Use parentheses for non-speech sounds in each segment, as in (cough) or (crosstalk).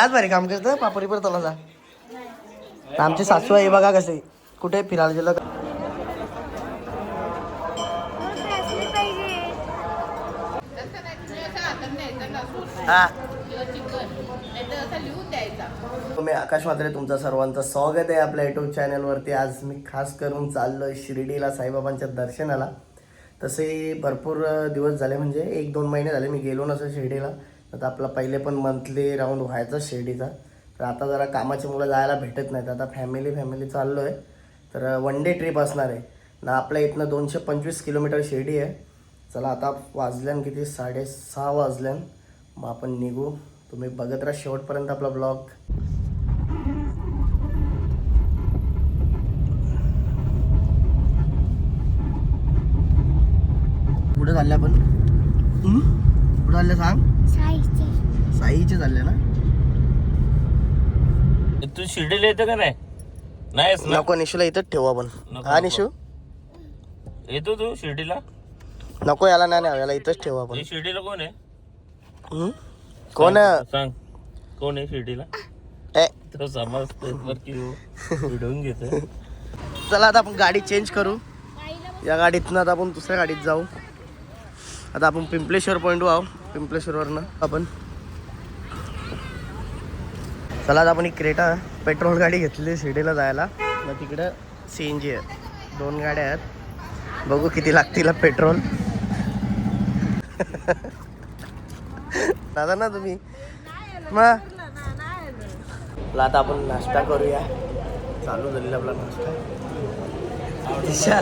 सगळ्यात भारी काम करतं पापडी पर तला आमची सासू आहे बघा कसे कुठे फिरायला गेलं हा. मी आकाश मात्रे तुमचं सर्वांचं स्वागत आहे आपल्या युट्यूब चॅनलवरती आज मी खास करून चाललोय शिर्डीला साईबाबांच्या दर्शनाला. तसे भरपूर दिवस झाले म्हणजे एक दोन महिने झाले मी गेलो नसं शिर्डीला. आता आपला पहिले पण मंथली राऊंड व्हायचा शिर्डीचा. तर आता जरा कामाची मुलं जायला भेटत नाहीत. आता फॅमिली फॅमिली चाललो आहे तर वन डे ट्रिप असणार आहे. ना आपल्या इथनं दोनशे पंचवीस किलोमीटर शिर्डी आहे. चला आता वाजल्यान किती? साडेसहा वाजल्यान मग आपण निघू. तुम्ही बघत राहा शेवटपर्यंत आपला ब्लॉग कुठं चालले आपण? कुठं कुठे सांग. साईचे. चालले ना? तू शिर्डीला येतो का नाही? नाहीस ना. नको निशूला इथंच ठेवू आपण. नको, हा नको. निशू? येतो तू शिर्डीला? नको याला नाही नाही याला इथंच ठेवू आपण. हे शिर्डीला कोण आहे? हं? कोण? आहे? सांग. कोण आहे शिर्डीला? ए. तो समजते बर की विडवून घेतो (laughs) चला आता आपण गाडी चेंज करू. या गाडीतनं आता आपण दुसऱ्या गाडीत जाऊ. आता आपण पिंपलेश्वर पॉईंट आहो पिंपलेश्वरवरनं आपण. चला आता आपण एक क्रेटा पेट्रोल गाडी घेतली शिर्डीला जायला. मग तिकडं सी एन जी आहे. दोन गाड्या आहेत. बघू किती लागतील पेट्रोल. दादा ना तुम्ही? मग चला आता आपण नाश्ता करूया. चालू झालेला आपला नाश्ता. दिशा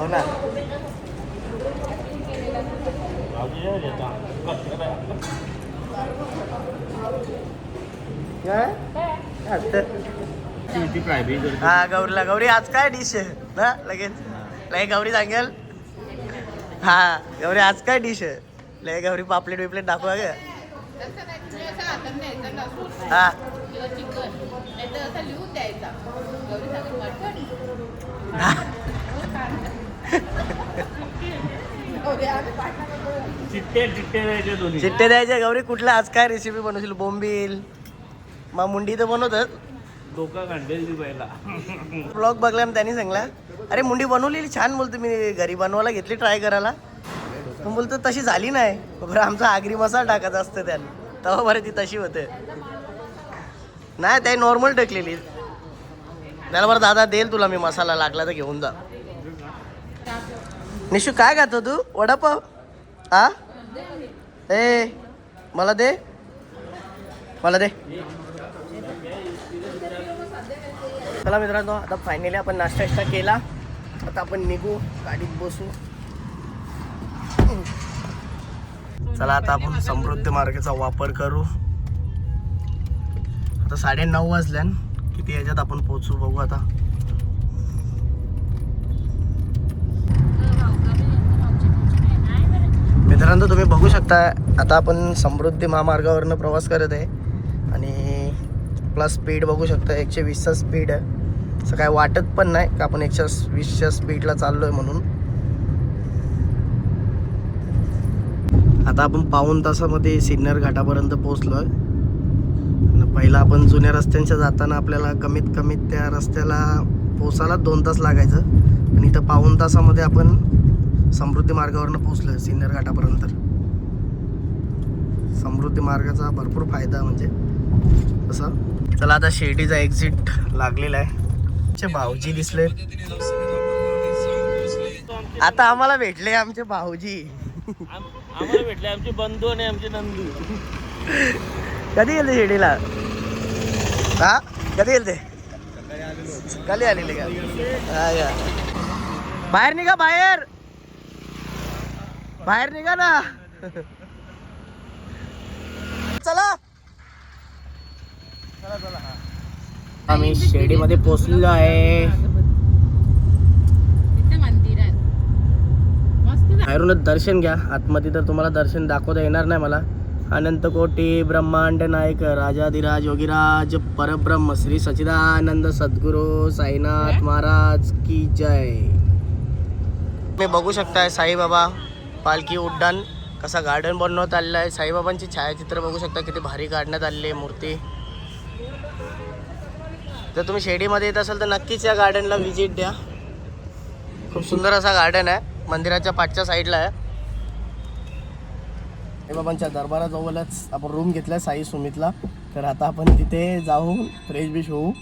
हो ना. हा गौरीला. गौरी आज काय डिश आहे? ना लगेच. लय गौरी सांगेल. हा गौरी आज काय डिश आहे? लय गौरी पापलेट बिपलेट दाखवा ग. हा. (laughs) चिट्टे चिट्टे द्यायचे दोन्ही. चिट्टे द्यायचे. गौरी कुठला? आज काय रेसिपी बनवशील? बोंबील. मग मुंडी तर बनवतात. डोका काढेल ती पहिला. ब्लॉग बघला त्यांनी सांगला. अरे मुंडी बनवलेली छान बोलतो मी. घरी बनवायला घेतली ट्राय करायला. पण बोलतो तशी झाली नाही. बरं आमचा आगरी मसाला टाकायचा असतं त्याला तेव्हा बरं ती तशी होते. नाही ते नॉर्मल टाकलेली. त्याला बरं दादा देईल तुला मी मसाला लागला तर घेऊन जा. निशू काय खातो तू? वडापाव? आ? ए मला दे. मला दे. चला मित्रांनो आता फायनली आपण नाश्ता विष्टा केला. आता आपण निघू गाडीत बसू. चला आता आपण समृद्ध मार्गाचा वापर करू. आता साडे नऊ वाजल्यान किती याच्यात आपण पोहोचू बघू आता. मित्रांनो तुम्ही बघू शकता. आता आपण समृद्धी महामार्गावरनं प्रवास करत आहे. आणि प्लस स्पीड बघू शकता. एकशे वीसचा स्पीड आहे. असं काय वाटत पण नाही का आपण एकशे वीसच्या स्पीडला चाललो आहे म्हणून. आता आपण पाऊण तासामध्ये सिन्नर घाटापर्यंत पोहोचलो आहे पहिला आपण जुन्या रस्त्यांच्या जाताना आपल्याला कमीत कमीत त्या रस्त्याला पोचायला दोन तास लागायचं. आणि इथं पाऊण तासामध्ये आपण समृद्धी मार्गावरनं पोहोचलो आहे सिन्नर घाटापर्यंत. समृद्धी मार्गाचा भरपूर फायदा म्हणजे तसं चला आता शिर्डीचा एक्झिट लागलेला आहे. भाऊजी दिसले. आता आम्हाला भेटले आमचे भाऊजी. आम्हाला भेटले आमचे बंधू आणि आमचे नंदू. कधी गेले शिर्डीला? हा? कधी गेले कधी आलेले. का? बाहेर निघा बाहेर. बाहेर निघा ना. चला. आम्ही शिर्डीमध्ये पोचलेलो आहे. बाहेरूनच दर्शन घ्या. आतमध्ये तर तुम्हाला दर्शन दाखवता येणार नाही मला. अनंत कोटी ब्रह्मांड नायक राजाधिराज योगीराज परब्रह्म श्री सचिदानंद सद्गुरू साईनाथ महाराज की जय. तुम्ही बघू शकताय साईबाबा. पालखी उड्डाण कसा गार्डन बनवत आलेला आहे. साईबाबांची छायाचित्र बघू शकता किती भारी काढण्यात आलेली आहे मूर्ती. जर तुम्ही शेडीमध्ये येत असाल तर नक्कीच या गार्डनला व्हिजिट द्या. खूप सुंदर असा गार्डन आहे. मंदिराच्या पाठच्या साईडला आहे. साईबाबांच्या दरबाराजवळच आपण रूम घेतला साई सुमितला. तर आता आपण तिथे जाऊ फ्रेश बिश होऊ.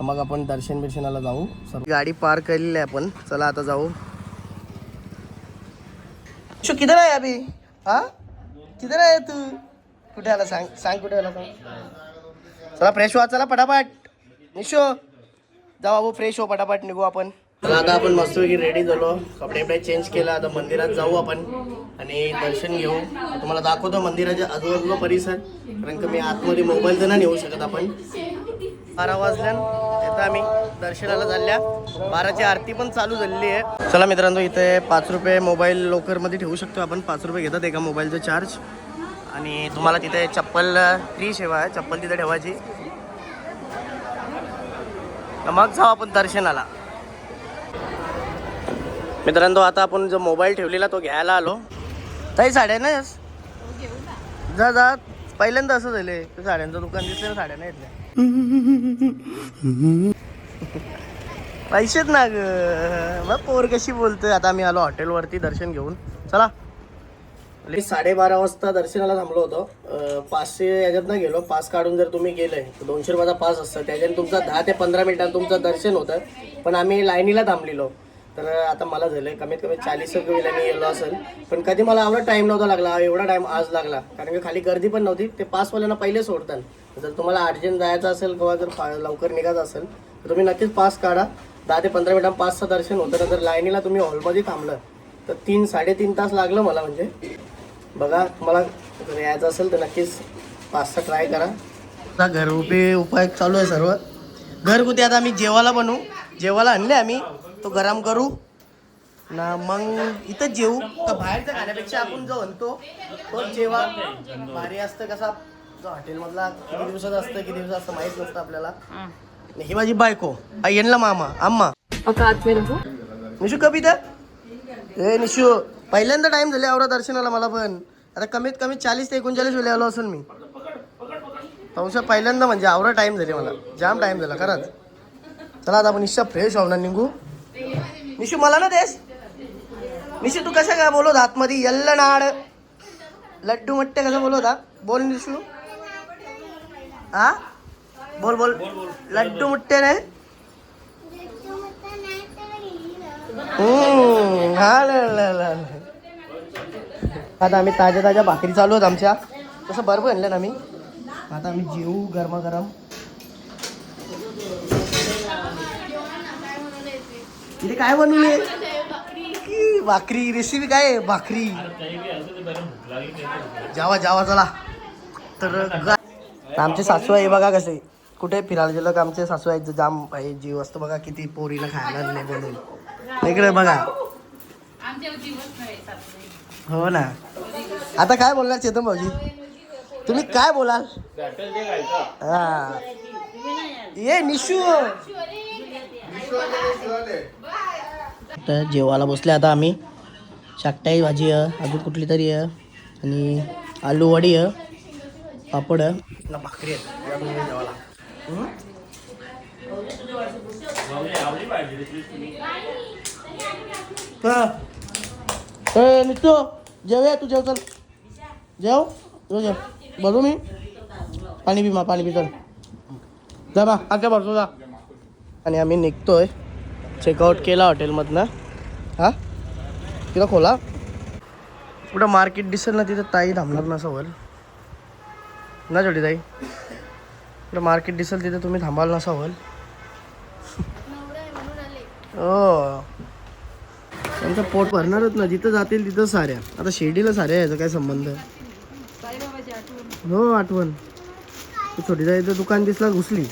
मग आपण दर्शन बिर्शनाला जाऊ. सर्व गाडी पार केलेली आहे आपण. चला आता जाऊ. किधर आहे अभि? हा? किधर आहे तू? कुठे आला? सांग सांग कुठे आला सांग चला फ्रेश व्हा चला पटापट. निशो. जाऊ बाबू फ्रेश हो पटापट निघू आपण. चला आता आपण मस्तपैकी रेडी झालो. कपडे कपडे चेंज केला आता मंदिरात जाऊ आपण आणि दर्शन घेऊ. तुम्हाला दाखवतो मंदिराच्या आजूबाजूला परिसर कारण की मी आतमध्ये मोबाईल तर नाही नेऊ शकत आपण. बारा वाजल्यान आम्ही दर्शनाला चालल्या. बाराची आरती पण चालू झालेली आहे. चला मित्रांनो इथे पाच रुपये मोबाईल लोकरमध्ये ठेवू शकतो आपण. पाच रुपये घेतात एका मोबाईलचं चार्ज आणि तुम्हाला तिथे चप्पल फ्री सेवा आहे. चप्पल तिथे ठेवायची. मग जाऊ आपण दर्शनाला. मित्रांनो आता आपण जो मोबाईल ठेवलेला तो घ्यायला आलो. ताई साड्या नाही जा जा. पहिल्यांदा असं झाले साड्यांचं दुकान दिसलं साड्या नाही (laughs) पैसेच ना ग. मग पोर कशी बोलतोय आता आम्ही आलो हॉटेलवरती दर्शन घेऊन. चला. साडेबारा वाजता दर्शनाला थांबलो होतो. पाचशे याच्यातनं गेलो. पास काढून जर तुम्ही गेले तर दोनशे रुपयाचा पास असतं. त्याच्याने तुमचा दहा ते पंधरा मिनिटात तुमचं दर्शन होतं. पण आम्ही लाईनीला थांबलेलो. तर आता मला झालं कमीत कमी चाळीस रुपये वेळाने गेलो असेल. पण कधी मला एवढा टाईम नव्हता लागला. एवढा टाईम आज लागला. कारण की खाली गर्दी पण नव्हती. ते पासवाल्यांना पहिले सोडतात. जर तुम्हाला अर्जंट जायचं असेल किंवा जर फा- लवकर निघायचं असेल तर तुम्ही नक्कीच पास काढा. दहा ते पंधरा मिनिटां पाचचं दर्शन होतं. नंतर लाईनीला तुम्ही हॉलमध्ये थांबलं तर तीन साडेतीन तास लागलं मला म्हणजे. बघा तुम्हाला जर यायचं असेल तर नक्कीच पाचचा ट्राय करा. आता घरगुती उपाय चालू आहे सर्व. घरगुती आता आम्ही जेवायला बनवू. जेवायला आणले आम्ही. तो गरम करू. ना मग इथं जेवू तर बाहेरच्या खाण्यापेक्षा आपण जो म्हणतो तो जेवा. भारी असतं कसा. जो हॉटेलमधला किती दिवसाचा असतं किती दिवसाचं असतं माहीत नसतं आपल्याला. ही माझी बायको. आई येणला मामा आम्हा पक्का हाथ में रखो निशू तर ए निशू पहिल्यांदा टाइम झाले आवरा दर्शनाला मला पण. आता कमीत कमी चाळीस ते एकोणचाळीस वेळेला आलो असेल मी. पावसा पहिल्यांदा म्हणजे आवरा टाइम झाले मला. जाम टाइम झाला खरंच. चला आता आपण निशा फ्रेश होणार निघू निशू मला ना देस. निशू तू कसं काय बोलत आतमध्ये? यल्ल नाड. लड्डू मट्टे कसं बोलत हा बोल निशू. हा बोल बोल. लड्डू मुट्टे नाही? हम्म, हा ला ला ला ला. आता आम्ही ताज्या ताज्या भाकरी चालू आहेत आमच्या. तसं बरोबर आणलं ना आम्ही. आता आम्ही जेवू गरमागरम. इथे काय बनवले की भाकरी. रेसिपी काय आहे? भाकरी. जावा जावा चला. तर आमचे सासू आहे बघा कसे. कुठे फिरायला? गेलं का आमचे सासू आहेत जाम आहे जीव असतो बघा किती पोरीला खायला नाही बनवून इकडे बघा. हो ना. आता काय बोलणार चेतन भाऊजी? तुम्ही काय बोलाल? हा. ये निशू. तर जेवायला बसले आता आम्ही. शाकटाई भाजी आहे अजून कुठली तरी आहे. आणि आलू वडी आहे पापड आहे. भाकरी आहे जेवायला. हा? निघतो जेवूया तू जेव चल. जेव तू जेव. बघू मी. पाणी पी मा पाणी पी चल. जा बा आगे भरतो जा. आणि आम्ही निघतोय चेकआउट केला हॉटेलमधनं हा? तिला खोला. कुठं मार्केट दिसेल ना तिथं ताई थांबणार ना सवल. ना छोटी ताई. कुठं मार्केट दिसेल तिथं तुम्ही थांबाल ना सवल. हो. त्यांचं पोट भरणारच ना जिथं जातील तिथं साऱ्या. आता शिर्डीला साऱ्या यायचा काय संबंध? हो आठवण. छोटी जायचं दुकान दिसला घुसली.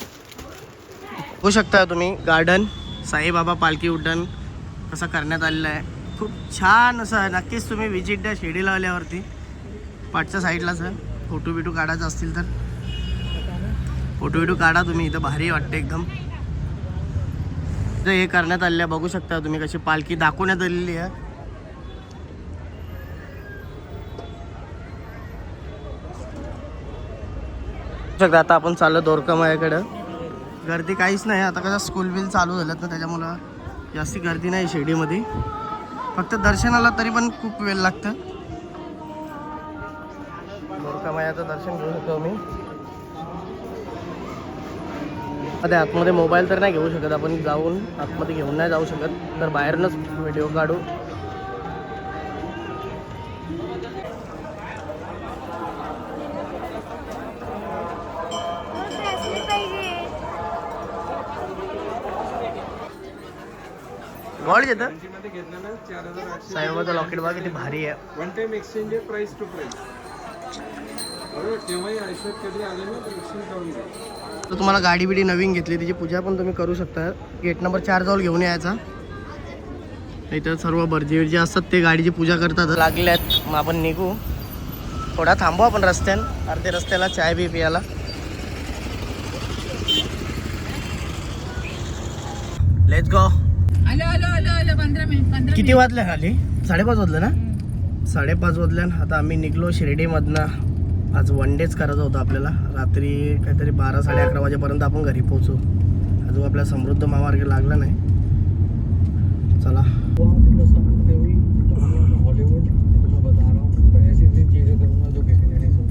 बघू शकता तुम्ही गार्डन साईबाबा पालखी उड्डाण कसं करण्यात आलेलं आहे. खूप छान असं आहे. नक्कीच तुम्ही व्हिजिट द्या शिर्डीला आल्यावरती. पाठच्या साईडलाच आहे फोटो बिटो काढायचे असतील तर. फोटो विटो काढा तुम्ही इथं भारी वाटते एकदम. हे करण्यात आलेलं आहे बघू शकता तुम्ही कशी पालखी दाखवण्यात आलेली आहे. सगळं आता आपण चाललो दोरकामायाकडं गर्दी काहीच नाही आता कसं स्कूल बिल चालू झालं ना त्याच्यामुळं जास्त गर्दी नाही शिर्डीमध्ये. फक्त दर्शनाला तरी पण खूप वेळ लागतं. दोरकामायाचं दर्शन घेऊ शकतो मी आता आतमध्ये मोबाईल तर नाही घेऊ शकत आपण जाऊन आतमध्ये घेऊन नाही जाऊ शकत. तर बाहेरूनच व्हिडिओ काढू. येतं साईबाबाचं लॉकेट बघा किती भारी आहे. One time exchange price to price बरोबर केव्हाही आयुष्यात कधी आले ना तर तर तुम्हाला गाडी बिडी नवीन घेतली तिची पूजा पण तुम्ही करू शकता. गेट नंबर चार जाऊन घेऊन यायचा. इथं सर्व भरजी बिरजी असतात ते गाडीची पूजा करतात. लागल्यात मग आपण निघू. थोडा थांबू आपण रस्त्यान. अर्धे रस्त्याला चाय बी पियाला लेट्स गो आलो आलो आलो आलो. पंधरा मिनिट पंधरा किती वाजल्या खाली? साडेपाच वाजलं ना? साडेपाच वाजल्यान आता आम्ही निघलो शिर्डीमधनं. आज वन डेच करायचं होतं आपल्याला. रात्री काहीतरी बारा साडे अकरा वाजेपर्यंत आपण घरी पोहोचू. अजून आपल्या समृद्ध महामार्ग लागला नाही. चला.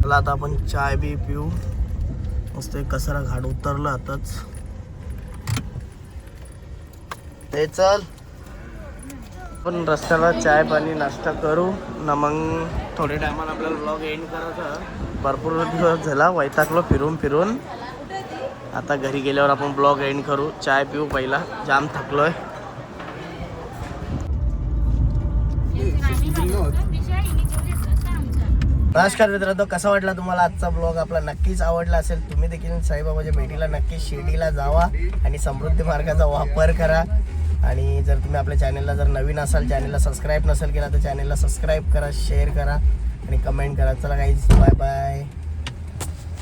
चला आता आपण चाय बी पिऊ. मस्त एक कचरा घाट उतरलं आताच. ते चल. पण रस्त्याला चाय पाणी नाश्ता करू. ना मग थोड्या टायमाला आपल्याला ब्लॉग एंड करायचा. भरपूर दिवस झाला वैतागलो फिरून फिरून. आता घरी गेल्यावर आपण ब्लॉग एंड करू. चाय पिऊ पहिला. जाम थकलोय. नमस्कार मित्रांनो कसा वाटला तुम्हाला आजचा ब्लॉग? आपला नक्कीच आवडला असेल. तुम्ही देखील साईबाबाच्या भेटीला नक्कीच शिर्डीला जावा आणि समृद्धी मार्गाचा वापर करा. आणि जर तुम्ही आपल्या चॅनलला जर नवीन असाल चॅनलला सबस्क्राईब नसेल केला तर चॅनलला सबस्क्राईब करा शेअर करा. आणि कमेंट करा. चला काहीच बाय बाय